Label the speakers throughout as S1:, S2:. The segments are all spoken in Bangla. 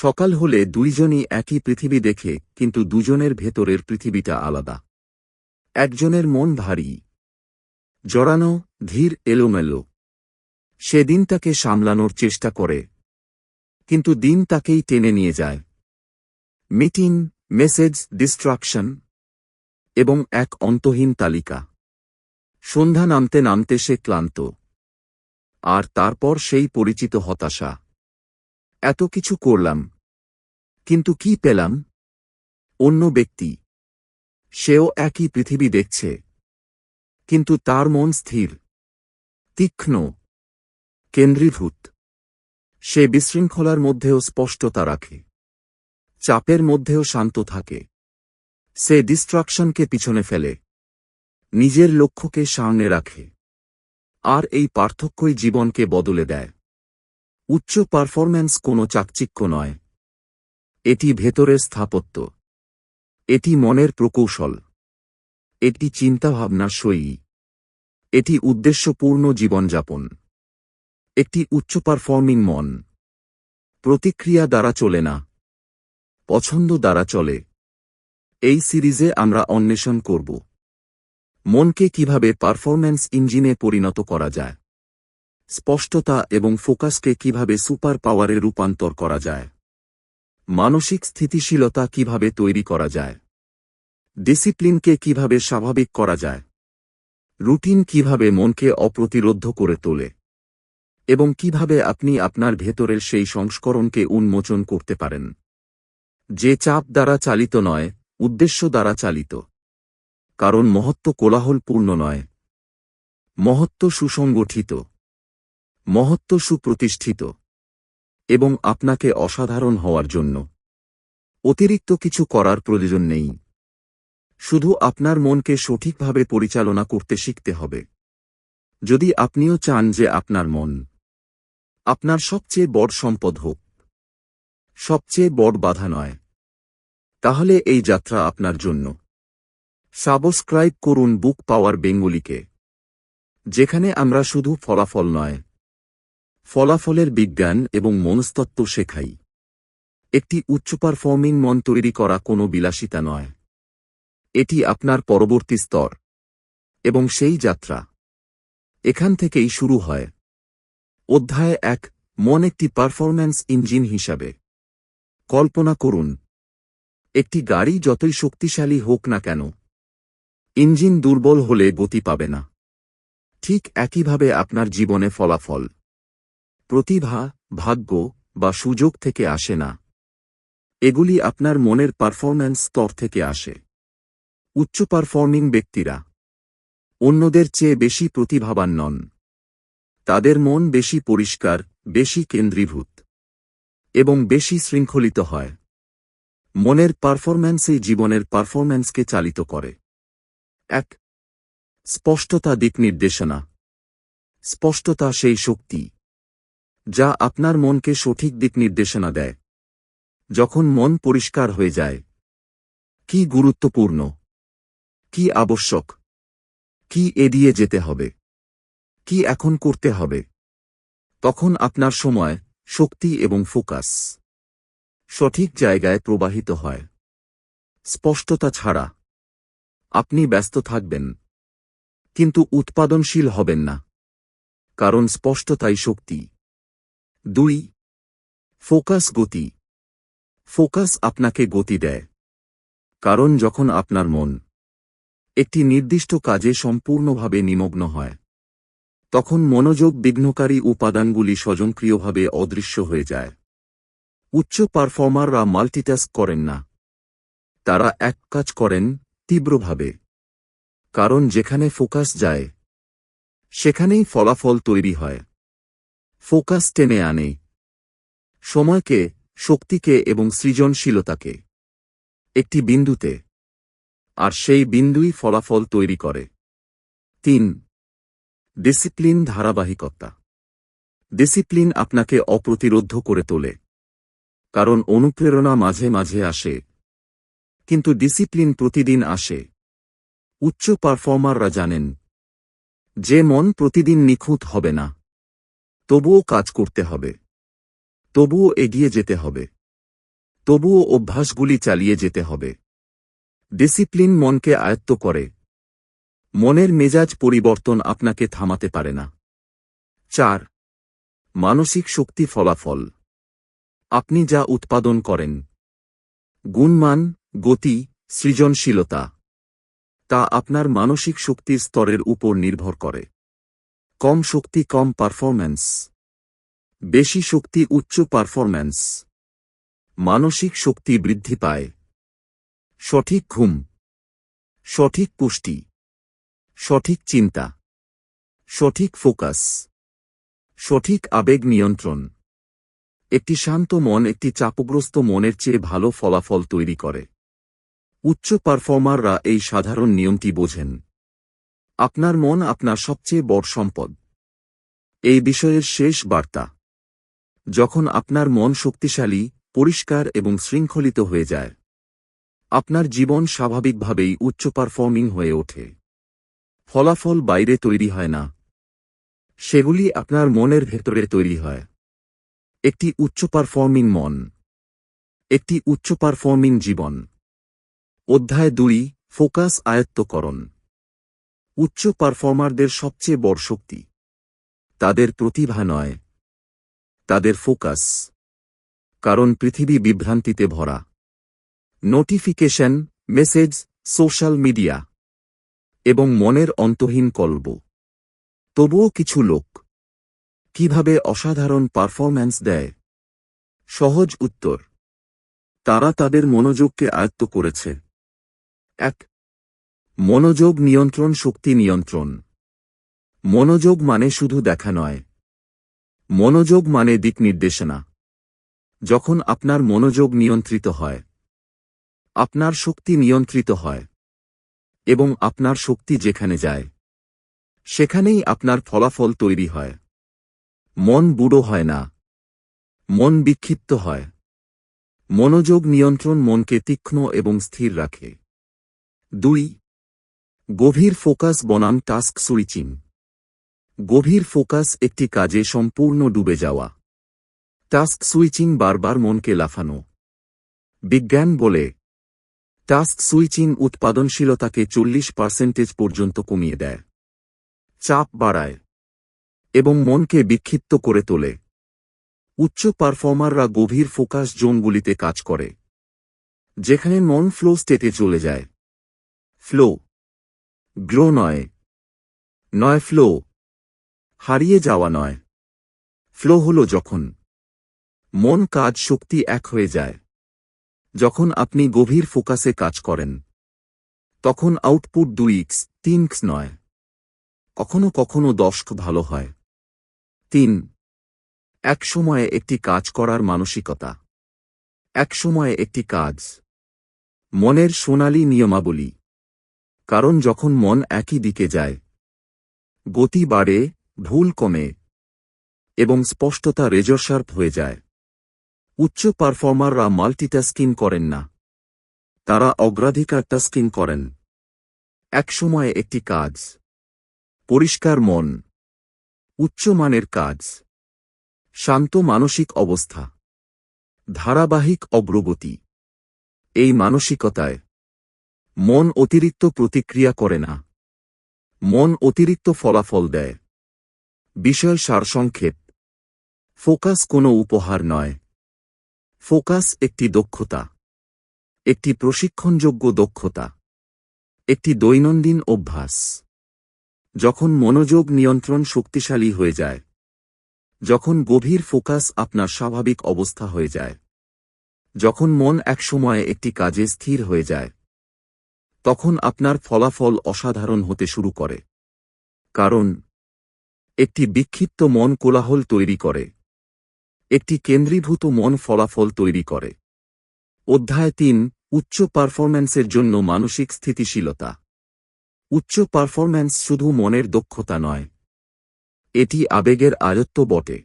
S1: সকাল হলে দুইজনই একই পৃথিবী দেখে, কিন্তু দুজনের ভেতরের পৃথিবীটা আলাদা। একজনের মন ভারী। জড়ানো, ধীর, এলোমেলো। সে দিনটাকে সামলানোর চেষ্টা করে। কিন্তু দিন তাকেই টেনে নিয়ে যায়। মিটিং, মেসেজ, ডিস্ট্রাকশন এবং এক অন্তহীন তালিকা। সন্ধ্যা নামতে নামতে সে ক্লান্ত। আর তারপর সেই পরিচিত হতাশা। এত কিছু করলাম। কিন্তু কি পেলাম? অন্য ব্যক্তি। সেও একই পৃথিবী দেখছে। কিন্তু তার মন স্থির। তীক্ষ্ণ। কেন্দ্রীভূত। সে বিশৃঙ্খলার মধ্যেও স্পষ্টতা রাখে। চাপের মধ্যেও শান্ত থাকে। সে ডিস্ট্রাকশনকে পিছনে ফেলে। নিজের লক্ষ্যকে সামনে রাখে। আর এই পার্থক্যই জীবনকে বদলে দেয়। উচ্চ পারফরম্যান্স কোনো চাকচিক্য নয়। এটি ভেতরের স্থাপত্য। এটি মনের প্রকৌশল। এটি চিন্তাভাবনার সই। এটি উদ্দেশ্যপূর্ণ জীবনযাপন। একটি উচ্চ পারফর্মিং মন। প্রতিক্রিয়া দ্বারা চলে না। পছন্দ দ্বারা চলে। এই সিরিজে আমরা অন্বেষণ করব। মনকে কীভাবে পারফরম্যান্স ইঞ্জিনে পরিণত করা যায়। স্পষ্টতা এবং ফোকাসকে কীভাবে সুপার পাওয়ারে রূপান্তর করা যায়? মানসিক স্থিতিশীলতা কীভাবে তৈরি করা যায়? ডিসিপ্লিনকে কীভাবে স্বাভাবিক করা যায়? রুটিন কীভাবে মনকে অপ্রতিরোধ করে তোলে? এবং কীভাবে আপনি আপনার ভেতরের সেই সংস্করণকে উন্মোচন করতে পারেন? যে চাপ দ্বারা চালিত নয়, উদ্দেশ্য দ্বারা চালিত। কারণ মহত্ব কোলাহলপূর্ণ নয়। মহত্ব সুসংগঠিত। মহত্ব সুপ্রতিষ্ঠিত এবং আপনাকে অসাধারণ হওয়ার জন্য। অতিরিক্ত কিছু করার প্রয়োজন নেই। শুধু আপনার মনকে সঠিকভাবে পরিচালনা করতে শিখতে হবে। যদি আপনিও চান যে আপনার মন আপনার সবচেয়ে বড় সম্পদ হোক, সবচেয়ে বড় বাধা নয়, তাহলে এই যাত্রা আপনার জন্য। সাবস্ক্রাইব করুন বুক পাওয়ার বেঙ্গলিকে, যেখানে আমরা শুধু ফলাফল নয় ফলাফলের বিজ্ঞান এবং মনস্তত্ত্ব শেখাই। একটি উচ্চ পারফর্মিং মন তৈরি করা কোনো বিলাসিতা নয়। এটি আপনার পরবর্তী স্তর এবং সেই যাত্রা। এখান থেকেই শুরু হয়। অধ্যায় এক, মন একটি পারফরম্যান্স ইঞ্জিন হিসাবে। কল্পনা করুন, একটি গাড়ি যতই শক্তিশালী হোক না কেন, ইঞ্জিন দুর্বল হলে গতি পাবে না। ঠিক একইভাবে আপনার জীবনে ফলাফল। প্রতিভা, ভাগ্য বা সুযোগ থেকে আসে না। এগুলি আপনার মনের পারফরম্যান্স স্তর থেকে আসে। উচ্চ পারফর্মিং ব্যক্তিরা অন্যদের চেয়ে বেশি প্রতিভাবান নন। তাদের মন বেশি পরিষ্কার, বেশি কেন্দ্রীভূত এবং বেশি শৃঙ্খলিত হয়। মনের পারফরম্যান্সই জীবনের পারফরম্যান্সকে চালিত করে। এক, স্পষ্টতা দিক নির্দেশনা। স্পষ্টতা সেই শক্তি। যা আপনার মনকে সঠিক দিক নির্দেশনা দেয়। যখন মন পরিষ্কার হয়ে যায়, কি গুরুত্বপূর্ণ? কি আবশ্যক? কি এড়িয়ে যেতে হবে? কি এখন করতে হবে? তখন আপনার সময়, শক্তি এবং ফোকাস সঠিক জায়গায় প্রবাহিত হয়। স্পষ্টতা ছাড়া আপনি ব্যস্ত থাকবেন, কিন্তু উৎপাদনশীল হবেন না, কারণ স্পষ্টতাই শক্তি। দুই, ফোকাস গতি। ফোকাস আপনাকে গতি দেয়। কারণ যখন আপনার মন একটি নির্দিষ্ট কাজে সম্পূর্ণভাবে নিমগ্ন হয়, তখন মনোযোগ বিঘ্নকারী উপাদানগুলি স্বজনক্রিয়ভাবে অদৃশ্য হয়ে যায়। উচ্চ পারফর্মাররা মাল্টিটাস্ক করেন না। তারা এক কাজ করেন তীব্রভাবে। কারণ যেখানে ফোকাস যায়, সেখানেই ফলাফল তৈরি হয়। ফোকাস টেনে আনে। সময়কে, শক্তিকে এবং সৃজনশীলতাকে। একটি বিন্দুতে। আর সেই বিন্দুই ফলাফল তৈরি করে। তিন। ডিসিপ্লিন ধারাবাহিকতা। ডিসিপ্লিন আপনাকে অপ্রতিরোধ করে তোলে। কারণ অনুপ্রেরণা মাঝে মাঝে আসে। কিন্তু ডিসিপ্লিন প্রতিদিন আসে। উচ্চ পারফর্মাররা জানেন, যে মন প্রতিদিন নিখুঁত হবে না। তবুও কাজ করতে হবে। তবুও এগিয়ে যেতে হবে। তবুও অভ্যাসগুলি চালিয়ে যেতে হবে। ডিসিপ্লিন মনকে আয়ত্ত করে। মনের মেজাজ পরিবর্তন আপনাকে থামাতে পারে না। চার, মানসিক শক্তি ফলাফল। আপনি যা উৎপাদন করেন, গুণমান, গতি, সৃজনশীলতা, তা আপনার মানসিক শক্তির স্তরের উপর নির্ভর করে। কম শক্তি, কম পারফরম্যান্স বেশি শক্তি, উচ্চ পারফরম্যান্স মানসিক শক্তি বৃদ্ধি পায়। সঠিক ঘুম। সঠিক পুষ্টি। সঠিক চিন্তা। সঠিক ফোকাস সঠিক আবেগ নিয়ন্ত্রণ। একটি শান্ত মন একটি চাপগ্রস্ত মনের চেয়ে ভালো ফলাফল তৈরি করে। উচ্চ পারফর্মাররা এই সাধারণ নিয়মটি বোঝেন। আপনার মন আপনার সবচেয়ে বড় সম্পদ। এই বিষয়ের শেষ বার্তা। যখন আপনার মন শক্তিশালী, পরিষ্কার এবং শৃঙ্খলিত হয়ে যায়, আপনার জীবন স্বাভাবিকভাবেই উচ্চ পারফর্মিং হয়ে ওঠে। ফলাফল বাইরে তৈরি হয় না। সেগুলি আপনার মনের ভেতরে তৈরি হয়। একটি উচ্চ পারফর্মিং মন। একটি উচ্চ পারফর্মিং জীবন। অধ্যায় দুই, ফোকাস আয়ত্তকরণ। উচ্চ পারফর্মারদের সবচেয়ে বড় শক্তি। তাদের প্রতিভা নয়। তাদের ফোকাস। কারণ পৃথিবী বিভ্রান্তিতে ভরা। Notification, message, social media. এবং মনের অন্তহীন কল্প তবুও কিছু লোক। কীভাবে অসাধারণ পারফরম্যান্স দেয়? সহজ উত্তর। তারা তাদের মনোযোগকে আয়ত্ত করেছে। এক মনোযোগ নিয়ন্ত্রণ, শক্তি নিয়ন্ত্রণ। মনোযোগ মানে শুধু দেখা নয়। মনোযোগ মানে দিক নির্দেশনা। যখন আপনার মনোযোগ নিয়ন্ত্রিত হয়, আপনার শক্তি নিয়ন্ত্রিত হয় এবং আপনার শক্তি যেখানে যায়, সেখানেই আপনার ফলাফল তৈরি হয়। মন বুড়ো হয় না। মন বিক্ষিপ্ত হয়। মনোযোগ নিয়ন্ত্রণ মনকে তীক্ষ্ণ এবং স্থির রাখে। দুই গভীর ফোকাস বনাম টাস্ক সুইচিং। গভীর ফোকাস একটি কাজে সম্পূর্ণ ডুবে যাওয়া। টাস্ক সুইচিং বারবার মনকে লাফানো। বিজ্ঞান বলে, টাস্ক সুইচিং উৎপাদনশীলতাকে চল্লিশ পার্সেন্টেজ পর্যন্ত কমিয়ে দেয়। চাপ বাড়ায় এবং মনকে বিক্ষিপ্ত করে তোলে। উচ্চ পারফর্মাররা গভীর ফোকাস জোনগুলিতে কাজ করে, যেখানে মন ফ্লো স্টেটে চলে যায়। ফ্লো গ্রো নয় নয় ফ্লো, হারিয়ে যাওয়া নয়। ফ্লো হল যখন মন কাজ শক্তি এক হয়ে যায়, যখন আপনি গভীর ফোকাসে কাজ করেন, তখন আউটপুট দুই ইক্স তিন ইক্স নয়, কখনো কখনো দশক ভালো হয়। তিন, এক সময়ে একটি কাজ করার মানসিকতা, এক সময়ে একটি কাজ, মনের সোনালী নিয়মাবলী। কারণ যখন মন একই দিকে যায়, গতি বাড়ে, ভুল কমে, এবং স্পষ্টতা রেজরশার্প হয়ে যায়। উচ্চ পারফর্মাররা মাল্টিটাস্কিং করেন না। তারা অগ্রাধিকার টাস্কিং করেন। এক সময়ে একটি কাজ। পরিষ্কার মন। উচ্চমানের কাজ। শান্ত মানসিক অবস্থা। ধারাবাহিক অগ্রগতি। এই মানসিকতায় মন অতিরিক্ত প্রতিক্রিয়া করে না। মন অতিরিক্ত ফলাফল দেয়। বিষয় সারসংক্ষেপ। ফোকাস কোনো উপহার নয়। ফোকাস একটি দক্ষতা। একটি প্রশিক্ষণযোগ্য দক্ষতা। একটি দৈনন্দিন অভ্যাস। যখন মনোযোগ নিয়ন্ত্রণ শক্তিশালী হয়ে যায়। যখন গভীর ফোকাস আপনার স্বাভাবিক অবস্থা হয়ে যায়। যখন মন একসময়ে একটি কাজে স্থির হয়ে যায়। তখন আপনার ফলাফল অসাধারণ হতে শুরু করে। কারণ, একটি বিক্ষিপ্ত মন কোলাহল তৈরি করে। একটি কেন্দ্রীভূত মন ফলাফল তৈরি করে। অধ্যায় তিন, উচ্চ পারফরম্যান্সের জন্য মানসিক স্থিতিশীলতা। উচ্চ পারফরম্যান্স শুধু মনের দক্ষতা নয়। এটি আবেগের আয়ত্ত বটে।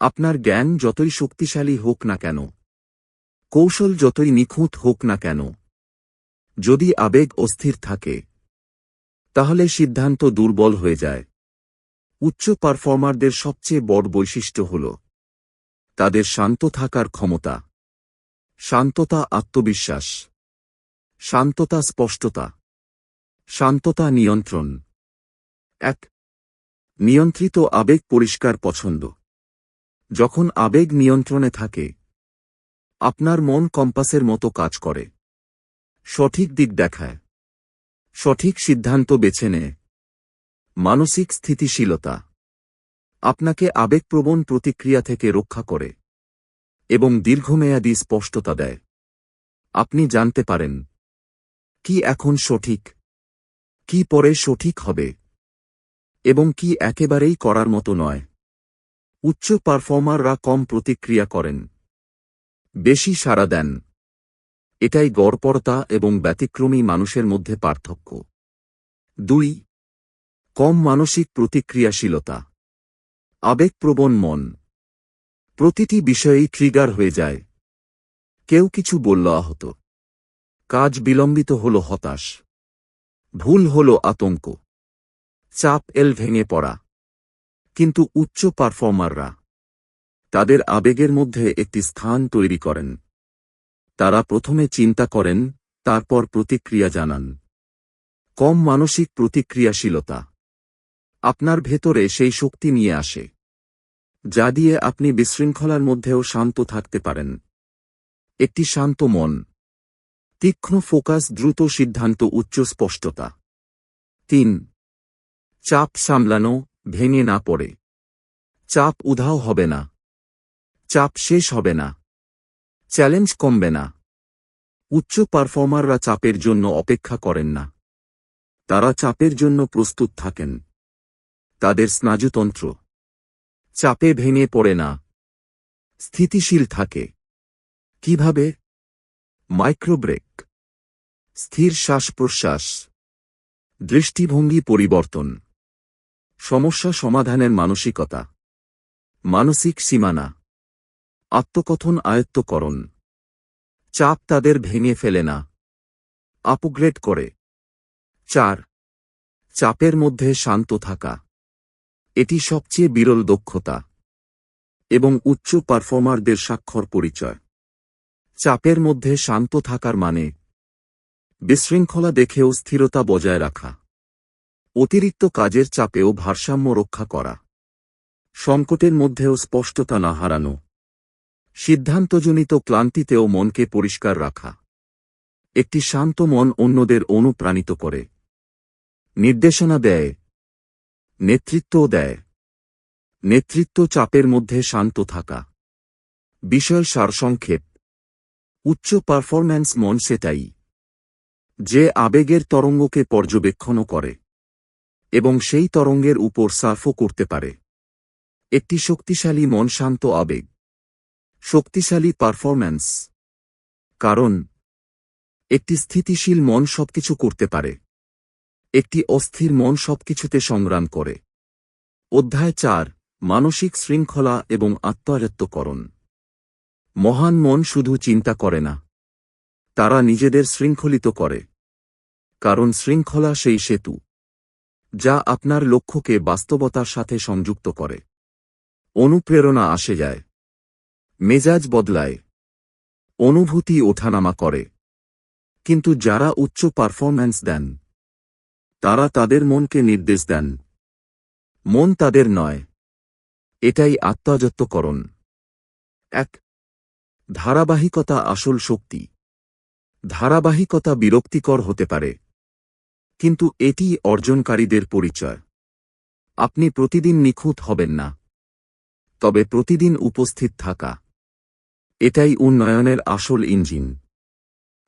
S1: আপনার জ্ঞান যতই শক্তিশালী হোক না কেন, কৌশল যতই নিখুঁত হোক না কেন যদি আবেগ অস্থির থাকে, তাহলে সিদ্ধান্ত দুর্বল হয়ে যায়। উচ্চ পারফর্মারদের সবচেয়ে বড় বৈশিষ্ট্য হল তাদের শান্ত থাকার ক্ষমতা। শান্ততা আত্মবিশ্বাস। শান্ততা স্পষ্টতা। শান্ততা নিয়ন্ত্রণ। এক, নিয়ন্ত্রিত আবেগ পরিষ্কার পছন্দ। যখন আবেগ নিয়ন্ত্রণে থাকে, আপনার মন কম্পাসের মতো কাজ করে। সঠিক দিক দেখায়। সঠিক সিদ্ধান্ত বেছে নেয়। মানসিক স্থিতিশীলতা। আপনাকে আবেগপ্রবণ প্রতিক্রিয়া থেকে রক্ষা করে এবং দীর্ঘমেয়াদী স্পষ্টতা দেয়। আপনি জানতে পারেন, কি এখন সঠিক? কি পরে সঠিক হবে? এবং কি একেবারেই করার মতো নয়? উচ্চ পারফর্মাররা কম প্রতিক্রিয়া করেন। বেশি সাড়া দেন। এটাই গড়পরতা এবং ব্যতিক্রমী মানুষের মধ্যে পার্থক্য। দুই, কম মানসিক প্রতিক্রিয়াশীলতা। আবেগপ্রবণ মন। প্রতিটি বিষয়েই ট্রিগার হয়ে যায়। কেউ কিছু বলল, আহত। কাজ বিলম্বিত হল, হতাশ। ভুল হল, আতঙ্ক। চাপ এল, ভেঙে পড়া। কিন্তু উচ্চ পারফর্মাররা তাদের আবেগের মধ্যে একটি স্থান তৈরি করেন। তারা প্রথমে চিন্তা করেন, তারপর প্রতিক্রিয়া জানান। কম মানসিক প্রতিক্রিয়াশীলতা। আপনার ভেতরে সেই শক্তি নিয়ে আসে। যা দিয়ে আপনি বিশৃঙ্খলার মধ্যেও শান্ত থাকতে পারেন। একটি শান্ত মন। তীক্ষ্ণ ফোকাস দ্রুত সিদ্ধান্ত, উচ্চ স্পষ্টতা। তিন। চাপ সামলানো, ভেঙে না পড়ে। চাপ উধাও হবে না। চাপ শেষ হবে না। চ্যালেঞ্জ কমবে না। উচ্চ পারফর্মাররা চাপের জন্য অপেক্ষা করেন না। তারা চাপের জন্য প্রস্তুত থাকেন। তাদের স্নায়ুতন্ত্র চাপে ভেঙে পড়ে না। স্থিতিশীল থাকে। কীভাবে? মাইক্রোব্রেক। স্থির শ্বাস প্রশ্বাস দৃষ্টিভঙ্গি পরিবর্তন। সমস্যা সমাধানের মানসিকতা। মানসিক সীমানা। আত্মকথন আয়ত্তকরণ চাপ তাদের ভেঙে ফেলে না। আপগ্রেড করে। চার, চাপের মধ্যে শান্ত থাকা। এটি সবচেয়ে বিরল দক্ষতা। এবং উচ্চ পারফর্মারদের স্বাক্ষর পরিচয়। চাপের মধ্যে শান্ত থাকার মানে বিশৃঙ্খলা দেখেও স্থিরতা বজায় রাখা। অতিরিক্ত কাজের চাপেও ভারসাম্য রক্ষা করা। সংকটের মধ্যেও স্পষ্টতা না হারানো। সিদ্ধান্তজনিত ক্লান্তিতেও মনকে পরিষ্কার রাখা। একটি শান্ত মন অন্যদের অনুপ্রাণিত করে। নির্দেশনা দেয়। নেতৃত্বও দেয়। নেতৃত্ব চাপের মধ্যে শান্ত থাকা। বিষয় সারসংক্ষেপ। উচ্চ পারফরম্যান্স মন সেটাই। যে আবেগের তরঙ্গকে পর্যবেক্ষণও করে। এবং সেই তরঙ্গের উপর সার্ফও করতে পারে। একটি শক্তিশালী মন শান্ত আবেগ। শক্তিশালী পারফরম্যান্স কারণ, একটি স্থিতিশীল মন সবকিছু করতে পারে। একটি অস্থির মন সবকিছুতে সংগ্রাম করে। অধ্যায় চার, মানসিক শৃঙ্খলা এবং আত্মায়ত্তকরণ মহান মন শুধু চিন্তা করে না। তারা নিজেদের শৃঙ্খলিত করে। কারণ শৃঙ্খলা সেই সেতু, যা আপনার লক্ষ্যকে বাস্তবতার সাথে সংযুক্ত করে। অনুপ্রেরণা আসে যায়। মেজাজ বদলায়। অনুভূতি ওঠানামা করে। কিন্তু যারা উচ্চ পারফরম্যান্স দেন, তারা তাদের মনকে নির্দেশ দেন। মন তাদের নয়। এটাই আত্মাযত্তকরণ এক, ধারাবাহিকতা আসল শক্তি। ধারাবাহিকতা বিরক্তিকর হতে পারে। কিন্তু এটি অর্জনকারীদের পরিচয়। আপনি প্রতিদিন নিখুঁত হবেন না। তবে প্রতিদিন উপস্থিত থাকা। এটাই উন্নয়নের আসল ইঞ্জিন।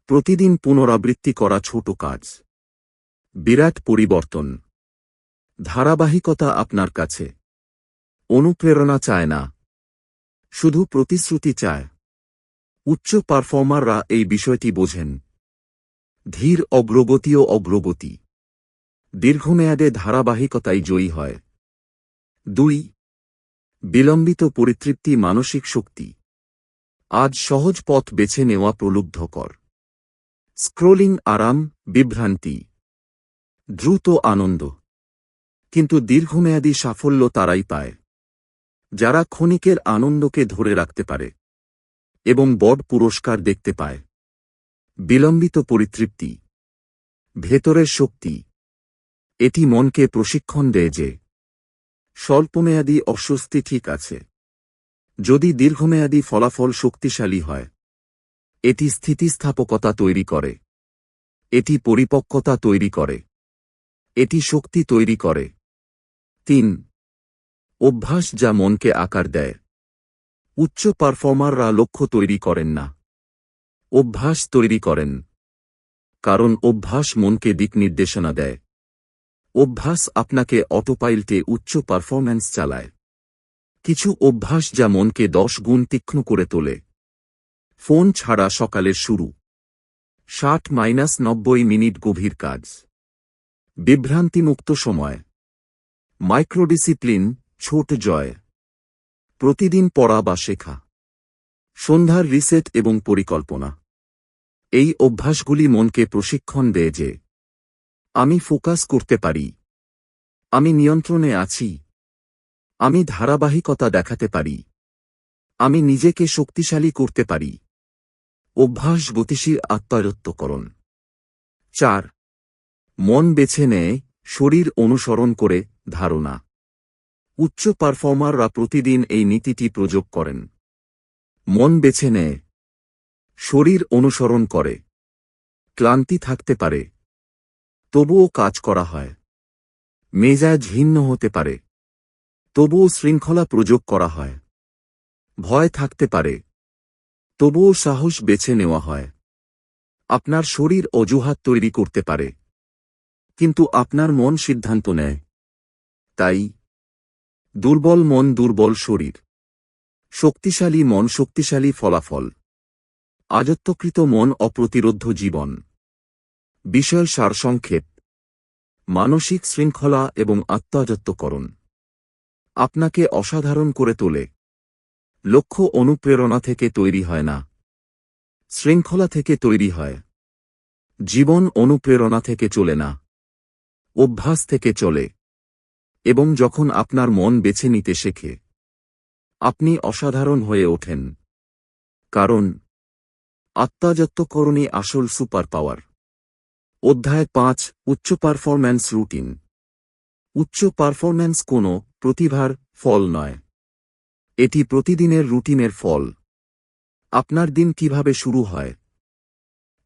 S1: প্রতিদিন পুনরাবৃত্তি করা ছোট কাজ। বিরাট পরিবর্তন। ধারাবাহিকতা আপনার কাছে। অনুপ্রেরণা চায় না। শুধু প্রতিশ্রুতি চায়। উচ্চ পারফর্মাররা এই বিষয়টি বোঝেন। ধীর অগ্রগতিও অগ্রগতি। দীর্ঘমেয়াদে ধারাবাহিকতাই জয়ী হয়। দুই, বিলম্বিত পরিতৃপ্তি মানসিক শক্তি। আজ সহজ পথ বেছে নেওয়া প্রলুব্ধকর। স্ক্রোলিং আরাম, বিভ্রান্তি। দ্রুত আনন্দ। কিন্তু দীর্ঘমেয়াদী সাফল্য তারাই পায়। যারা ক্ষণিকের আনন্দকে ধরে রাখতে পারে এবং বড় পুরস্কার দেখতে পায়। বিলম্বিত পরিতৃপ্তি। ভেতরের শক্তি। এটি মনকে প্রশিক্ষণ দেয় যে, স্বল্পমেয়াদী অস্বস্তি ঠিক আছে। যদি দীর্ঘমেয়াদী ফলাফল শক্তিশালী হয়, এটি স্থিতিস্থাপকতা তৈরি করে। এটি পরিপক্কতা তৈরি করে। এটি শক্তি তৈরি করে। তিন, অভ্যাস যা মনকে আকার দেয়। উচ্চ পারফর্মাররা লক্ষ্য তৈরি করেন না। অভ্যাস তৈরি করেন। কারণ অভ্যাস মনকে দিক নির্দেশনা দেয়। অভ্যাস আপনাকে অটোপাইলটে উচ্চ পারফরম্যান্স চালায়। কিছু অভ্যাস যা মনকে দশ গুণ তীক্ষ্ণ করে তোলে। ফোন ছাড়া সকালের শুরু। ষাট মাইনাস নব্বই মিনিট গভীর কাজ। বিভ্রান্তিমুক্ত সময়। মাইক্রোডিসিপ্লিন, ছোট জয়। প্রতিদিন পড়া বা শেখা। সন্ধ্যার রিসেট এবং পরিকল্পনা। এই অভ্যাসগুলি মনকে প্রশিক্ষণ দেয় যে, আমি ফোকাস করতে পারি। আমি নিয়ন্ত্রণে আছি। আমি ধারাবাহিকতা দেখাতে পারি। আমি নিজেকে শক্তিশালী করতে পারি। অভ্যাস গতিশীল আত্মায়ত্তকরণ চার, মন বেছে নেয়, শরীর অনুসরণ করে, ধারণা। উচ্চ পারফর্মাররা প্রতিদিন এই নীতিটি প্রয়োগ করেন। মন বেছে নেয়। শরীর অনুসরণ করে। ক্লান্তি থাকতে পারে। তবুও কাজ করা হয়। মেজাজ ভিন্ন হতে পারে। তবুও শৃঙ্খলা প্রযোগ করা হয়। ভয় থাকতে পারে। তবুও সাহস বেছে নেওয়া হয়। আপনার শরীর অজুহাত তৈরি করতে পারে। কিন্তু আপনার মন সিদ্ধান্ত নেয়। তাই, দুর্বল মন দুর্বল শরীর। শক্তিশালী মন শক্তিশালী ফলাফল। আজত্বকৃত মন অপ্রতিরোধ্য জীবন। বিষয় সারসংক্ষেপ। মানসিক শৃঙ্খলা এবং আত্মাজত্বকরণ। আপনাকে অসাধারণ করে তোলে। লক্ষ্য অনুপ্রেরণা থেকে তৈরি হয় না। শৃঙ্খলা থেকে তৈরি হয়। জীবন অনুপ্রেরণা থেকে চলে না। অভ্যাস থেকে চলে। এবং যখন আপনার মন বেছে নিতে শেখে, আপনি অসাধারণ হয়ে ওঠেন। কারণ আত্মাজত্বকরণই আসল সুপার পাওয়ার অধ্যায় পাঁচ, উচ্চ পারফরম্যান্স রুটিন। উচ্চ পারফরম্যান্স কোনো প্রতিভার ফল নয়। এটি প্রতিদিনের রুটিনের ফল। আপনার দিন কীভাবে শুরু হয়?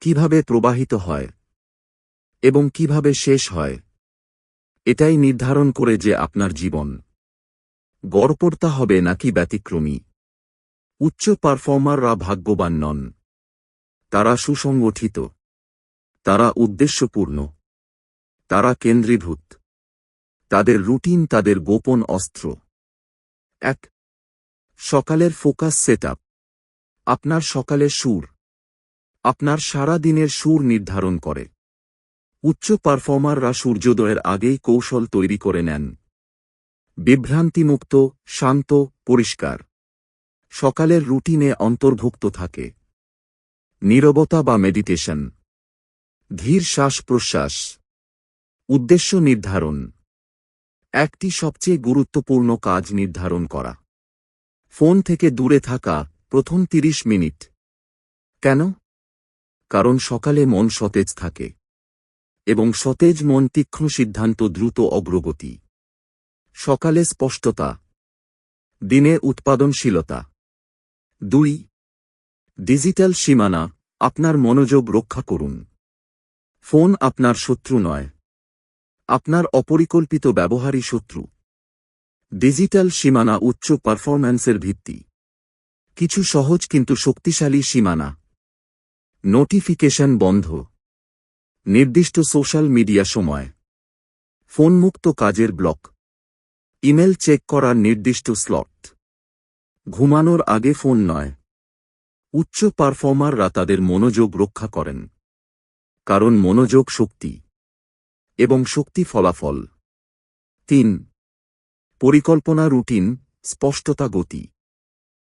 S1: কীভাবে প্রবাহিত হয়? এবং কীভাবে শেষ হয়? এটাই নির্ধারণ করে যে আপনার জীবন গড়পড়তা হবে নাকি ব্যতিক্রমী। উচ্চ পারফর্মাররা ভাগ্যবান নন। তারা সুসংগঠিত। তারা উদ্দেশ্যপূর্ণ। তারা কেন্দ্রীভূত। তাদের রুটিন তাদের গোপন অস্ত্র। এক, সকালের ফোকাস সেট আপনার সকালের সুর। আপনার সারা দিনের সুর নির্ধারণ করে। উচ্চ পারফর্মাররা সূর্যোদয়ের আগেই কৌশল তৈরি করে নেন। বিভ্রান্তিমুক্ত, শান্ত, পরিষ্কার। সকালের রুটিনে অন্তর্ভুক্ত থাকে। নীরবতা বা মেডিটেশন। ধীর শ্বাস প্রশ্বাস। উদ্দেশ্য নির্ধারণ। একটি সবচেয়ে গুরুত্বপূর্ণ কাজ নির্ধারণ করা। ফোন থেকে দূরে থাকা প্রথম তিরিশ মিনিট। কেন? কারণ সকালে মন সতেজ থাকে। এবং সতেজ মন তীক্ষ্ণ সিদ্ধান্ত দ্রুত অগ্রগতি। সকালে স্পষ্টতা। দিনে উৎপাদনশীলতা। দুই। ডিজিটাল সীমানা আপনার মনোযোগ রক্ষা করুন। ফোন আপনার শত্রু নয়। আপনার অপরিকল্পিত ব্যবহারই শত্রু। ডিজিটাল সীমানা উচ্চ পারফরম্যান্সের ভিত্তি। কিছু সহজ কিন্তু শক্তিশালী সীমানা। নোটিফিকেশন বন্ধ। নির্দিষ্ট সোশ্যাল মিডিয়া সময়। ফোনমুক্ত কাজের ব্লক। ইমেল চেক করার নির্দিষ্ট স্লট। ঘুমানোর আগে ফোন নয়। উচ্চ পারফর্মাররা তাদের মনোযোগ রক্ষা করেন। কারণ মনোযোগ শক্তি। এবং শক্তি ফলাফল। তিন, পরিকল্পনা রুটিন, স্পষ্টতা গতি।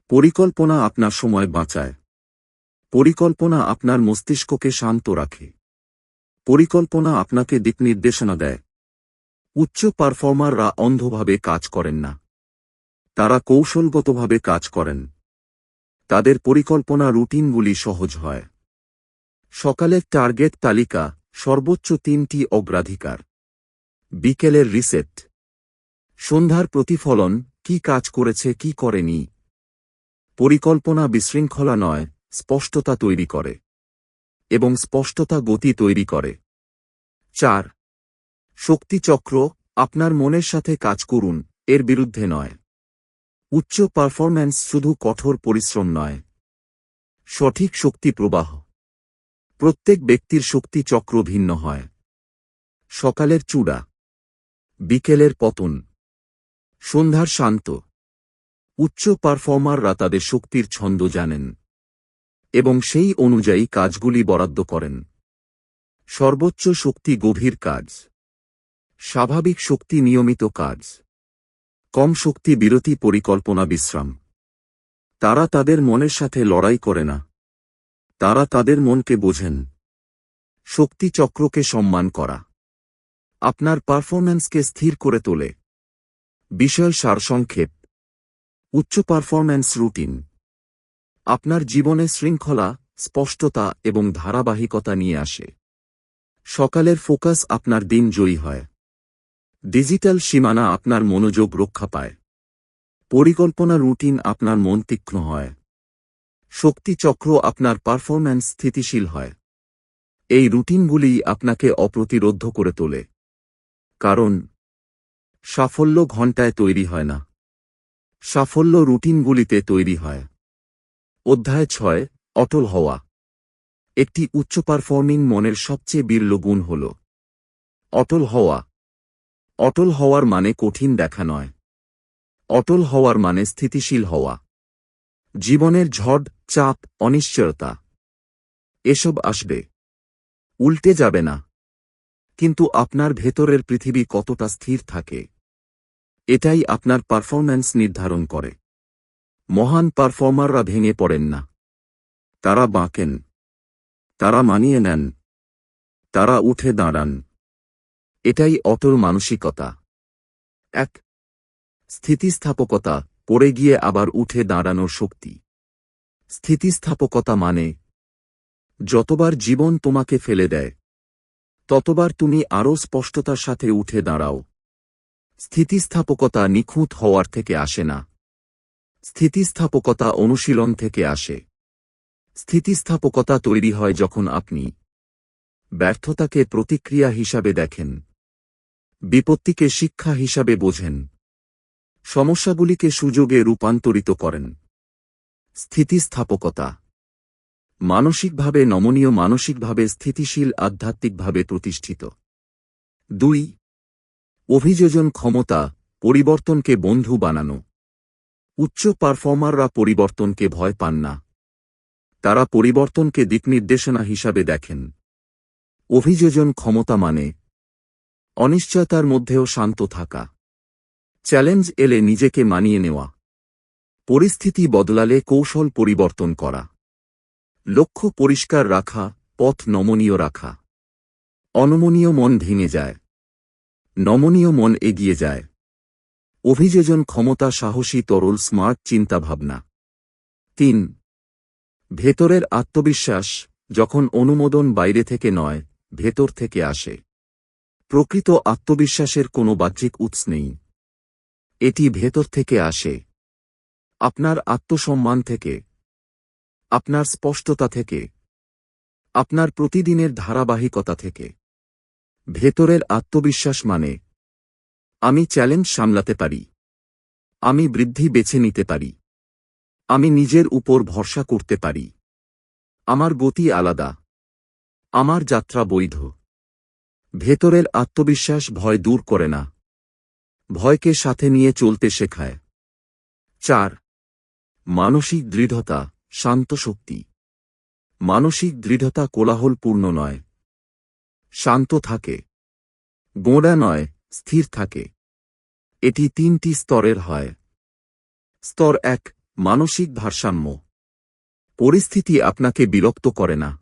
S1: পরিকল্পনা আপনার সময় বাঁচায়। পরিকল্পনা আপনার মস্তিষ্ককে শান্ত রাখে। পরিকল্পনা আপনাকে দিক নির্দেশনা দেয়। উচ্চ পারফর্মাররা অন্ধভাবে কাজ করেন না। তারা কৌশলগতভাবে কাজ করেন। তাদের পরিকল্পনা রুটিনগুলি সহজ হয়। সকালের টার্গেট তালিকা সর্বোচ্চ তিনটি অগ্রাধিকার। বিকেলের রিসেট। সন্ধ্যার প্রতিফলন, কি কাজ করেছে, কি করেনি। পরিকল্পনা বিশৃঙ্খলা নয়, স্পষ্টতা তৈরি করে। এবং স্পষ্টতা গতি তৈরি করে। চার। শক্তিচক্র, আপনার মনের সাথে কাজ করুন, এর বিরুদ্ধে নয়। উচ্চ পারফরম্যান্স শুধু কঠোর পরিশ্রম নয়। সঠিক শক্তি প্রবাহ। প্রত্যেক ব্যক্তির শক্তি চক্র ভিন্ন হয়। সকালের চূড়া। বিকেলের পতন। সন্ধ্যার শান্ত। উচ্চ পারফর্মাররা তাদের শক্তির ছন্দ জানেন। এবং সেই অনুযায়ী কাজগুলি বরাদ্দ করেন। সর্বোচ্চ শক্তি গভীর কাজ। স্বাভাবিক শক্তি নিয়মিত কাজ। কম শক্তি বিরতি পরিকল্পনা বিশ্রাম। তারা তাদের মনের সাথে লড়াই করে না। তারা তাদের মনকে বোঝেন। শক্তি চক্রকে সম্মান করা। আপনার পারফরম্যান্সকে স্থির করে তোলে। বিষয় সারসংক্ষেপ। উচ্চ পারফরম্যান্স রুটিন। আপনার জীবনে শৃঙ্খলা, স্পষ্টতা এবং ধারাবাহিকতা নিয়ে আসে। সকালের ফোকাস আপনার দিন জয়ী হয়। ডিজিটাল সীমানা আপনার মনোযোগ রক্ষা পায়। পরিকল্পনা রুটিন আপনার মন তীক্ষ্ণ হয়। শক্তি চক্র আপনার পারফরম্যান্স স্থিতিশীল হয়। এই রুটিনগুলি আপনাকে অপ্রতিরোধ্য করে তোলে। কারণ, সাফল্য ঘণ্টায় তৈরি হয় না। সাফল্য রুটিনগুলিতে তৈরি হয়। অধ্যায় ছয়, অটল হওয়া। একটি উচ্চ পারফর্মিং মনের সবচেয়ে বিরল গুণ হল। অটল হওয়া। অটল হওয়ার মানে কঠিন দেখা নয়। অটল হওয়ার মানে স্থিতিশীল হওয়া। জীবনের ঝড়, চাপ, অনিশ্চয়তা। এসব আসবে। উল্টে যাবে না। কিন্তু আপনার ভেতরের পৃথিবী কতটা স্থির থাকে, এটাই আপনার পারফরম্যান্স নির্ধারণ করে। মহান পারফর্মাররা ভেঙে পড়েন না। তারা বাঁকেন। তারা মানিয়ে নেন। তারা উঠে দাঁড়ান। এটাই অটল মানসিকতা। এক স্থিতিস্থাপকতা। পড়ে গিয়ে আবার উঠে দাঁড়ানোর শক্তি। স্থিতিস্থাপকতা মানে যতবার জীবন তোমাকে ফেলে দেয়, ততবার তুমি আরও স্পষ্টতার সাথে উঠে দাঁড়াও। স্থিতিস্থাপকতা নিখুঁত হওয়ার থেকে আসে না। স্থিতিস্থাপকতা অনুশীলন থেকে আসে। স্থিতিস্থাপকতা তৈরি হয় যখন আপনি ব্যর্থতাকে প্রতিক্রিয়া হিসাবে দেখেন, বিপত্তিকে শিক্ষা হিসাবে বোঝেন। সমস্যাগুলিকে সুযোগে রূপান্তরিত করেন। স্থিতিস্থাপকতা। মানসিকভাবে নমনীয়, মানসিকভাবে স্থিতিশীল, আধ্যাত্মিকভাবে প্রতিষ্ঠিত। দুই, অভিযোজন ক্ষমতা, পরিবর্তনকে বন্ধু বানানো। উচ্চ পারফর্মাররা পরিবর্তনকে ভয় পান না। তারা পরিবর্তনকে দিকনির্দেশনা হিসাবে দেখেন। অভিযোজন ক্ষমতা মানে অনিশ্চয়তার মধ্যেও শান্ত থাকা। চ্যালেঞ্জ এলে নিজেকে মানিয়ে নেওয়া। পরিস্থিতি বদলালে কৌশল পরিবর্তন করা। লক্ষ্য পরিষ্কার রাখা, পথ নমনীয় রাখা। অনমনীয় মন ভেঙে যায়। নমনীয় মন এগিয়ে যায়। অভিযোজন ক্ষমতা, সাহসী, তরল, স্মার্ট চিন্তাভাবনা। তিন, ভেতরের আত্মবিশ্বাস যখন অনুমোদন বাইরে থেকে নয়, ভেতর থেকে আসে। প্রকৃত আত্মবিশ্বাসের কোনো বাহ্যিক উৎস নেই। এটি ভেতর থেকে আসে। আপনার আত্মসম্মান থেকে। আপনার স্পষ্টতা থেকে। আপনার প্রতিদিনের ধারাবাহিকতা থেকে। ভেতরের আত্মবিশ্বাস মানে আমি চ্যালেঞ্জ সামলাতে পারি। আমি বৃদ্ধি বেছে নিতে পারি। আমি নিজের উপর ভরসা করতে পারি। আমার গতি আলাদা। আমার যাত্রা বৈধ। ভেতরের আত্মবিশ্বাস ভয় দূর করে না। ভয়কে সাথে নিয়ে চলতে শেখায়। চার, মানসিক দৃঢ়তা, শান্ত শক্তি। মানসিক দৃঢ়তা কোলাহলপূর্ণ নয়। শান্ত থাকে। গোঁড়া নয়, স্থির থাকে। এটি তিনটি স্তরের হয়। স্তর এক, মানসিক ভারসাম্য। পরিস্থিতি আপনাকে বিরক্ত করে না।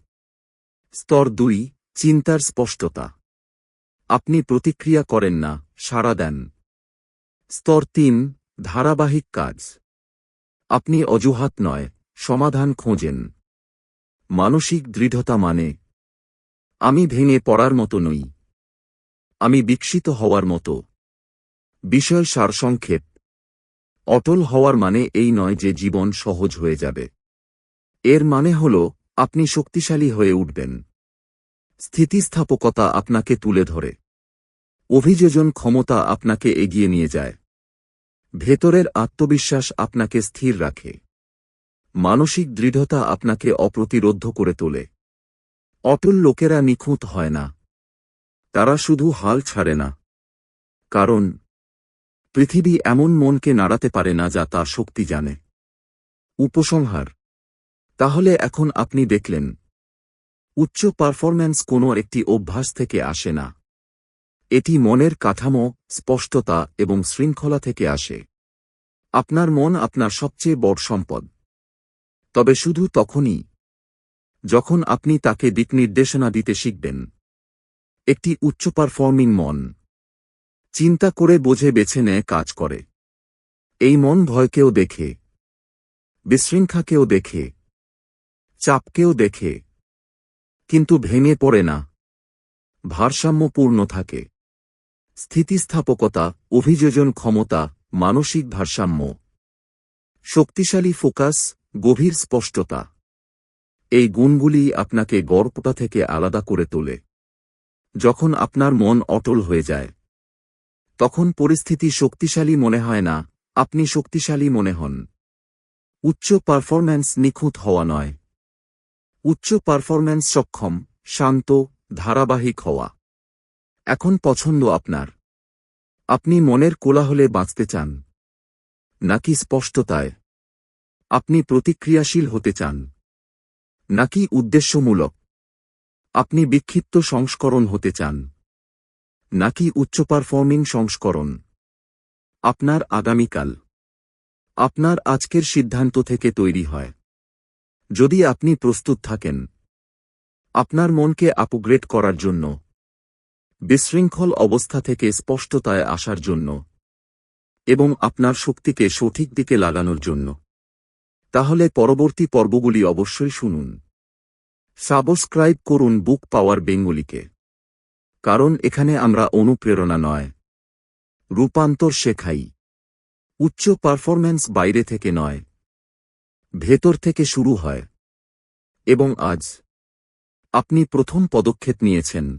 S1: স্তর দুই, চিন্তার স্পষ্টতা। আপনি প্রতিক্রিয়া করেন না, সাড়া দেন। স্তর তিন, ধারাবাহিক কাজ। আপনি অজুহাত নয়, সমাধান খোঁজেন। মানসিক দৃঢ়তা মানে আমি ভেঙে পড়ার মতো নই। আমি বিকশিত হওয়ার মতো। বিষয় সারসংক্ষেপ। অটল হওয়ার মানে এই নয় যে জীবন সহজ হয়ে যাবে। এর মানে হল, আপনি শক্তিশালী হয়ে উঠবেন। স্থিতিস্থাপকতা আপনাকে তুলে ধরে। অভিযোজন ক্ষমতা আপনাকে এগিয়ে নিয়ে যায়। ভেতরের আত্মবিশ্বাস আপনাকে স্থির রাখে। মানসিক দৃঢ়তা আপনাকে অপ্রতিরোধ করে তোলে। অটল লোকেরা নিখুঁত হয় না। তারা শুধু হাল ছাড়ে না। কারণ, পৃথিবী এমন মনকে নাড়াতে পারে না যা তার শক্তি জানে। উপসংহার। তাহলে এখন আপনি দেখলেন, উচ্চ পারফরম্যান্স কোনো একটি অভ্যাস থেকে আসে না। এটি মনের কাঠামো, স্পষ্টতা এবং শৃঙ্খলা থেকে আসে। আপনার মন আপনার সবচেয়ে বড় সম্পদ। তবে শুধু তখনই, যখন আপনি তাকে দিকনির্দেশনা দিতে শিখবেন। একটি উচ্চ পারফর্মিং মন। চিন্তা করে বোঝে বেছে নেয়, কাজ করে। এই মন ভয়কেও দেখে বিশৃঙ্খাকেও দেখে, চাপকেও দেখে। কিন্তু ভেঙে পড়ে না। ভারসাম্যপূর্ণ থাকে। স্থিতিস্থাপকতা, অভিযোজন ক্ষমতা, মানসিক ভারসাম্য। শক্তিশালী ফোকাস, গভীর স্পষ্টতা। এই গুণগুলি আপনাকে গর্বটা থেকে আলাদা করে তোলে। যখন আপনার মন অটল হয়ে যায়, তখন পরিস্থিতি শক্তিশালী মনে হয় না, আপনি শক্তিশালী মনে হন। উচ্চ পারফরম্যান্স নিখুঁত হওয়া নয়। উচ্চ পারফরম্যান্স সক্ষম, শান্ত, ধারাবাহিক হওয়া। এখন পছন্দ আপনার। আপনি মনের কোলাহলে বাঁচতে চান। নাকি স্পষ্টতায়। আপনি প্রতিক্রিয়াশীল হতে চান। নাকি উদ্দেশ্যমূলক। আপনি বিক্ষিপ্ত সংস্করণ হতে চান। নাকি উচ্চ পারফর্মিং সংস্করণ। আপনার আগামীকাল। আপনার আজকের সিদ্ধান্ত থেকে তৈরি হয়। যদি আপনি প্রস্তুত থাকেন। আপনার মনকে আপগ্রেড করার জন্য। বিশৃঙ্খল অবস্থা থেকে স্পষ্টতায় আসার জন্য এবং আপনার শক্তিকে সঠিক দিকে লাগানোর জন্য। তাহলে পরবর্তী পর্বগুলি অবশ্যই শুনুন। সাবস্ক্রাইব করুন বুক পাওয়ার বেঙ্গলিকে। কারণ এখানে আমরা অনুপ্রেরণা নয়। রূপান্তর শেখাই। উচ্চ পারফরম্যান্স বাইরে থেকে নয়। ভেতর থেকে শুরু হয়। এবং আজ আপনি প্রথম পদক্ষেপ নিয়েছেন।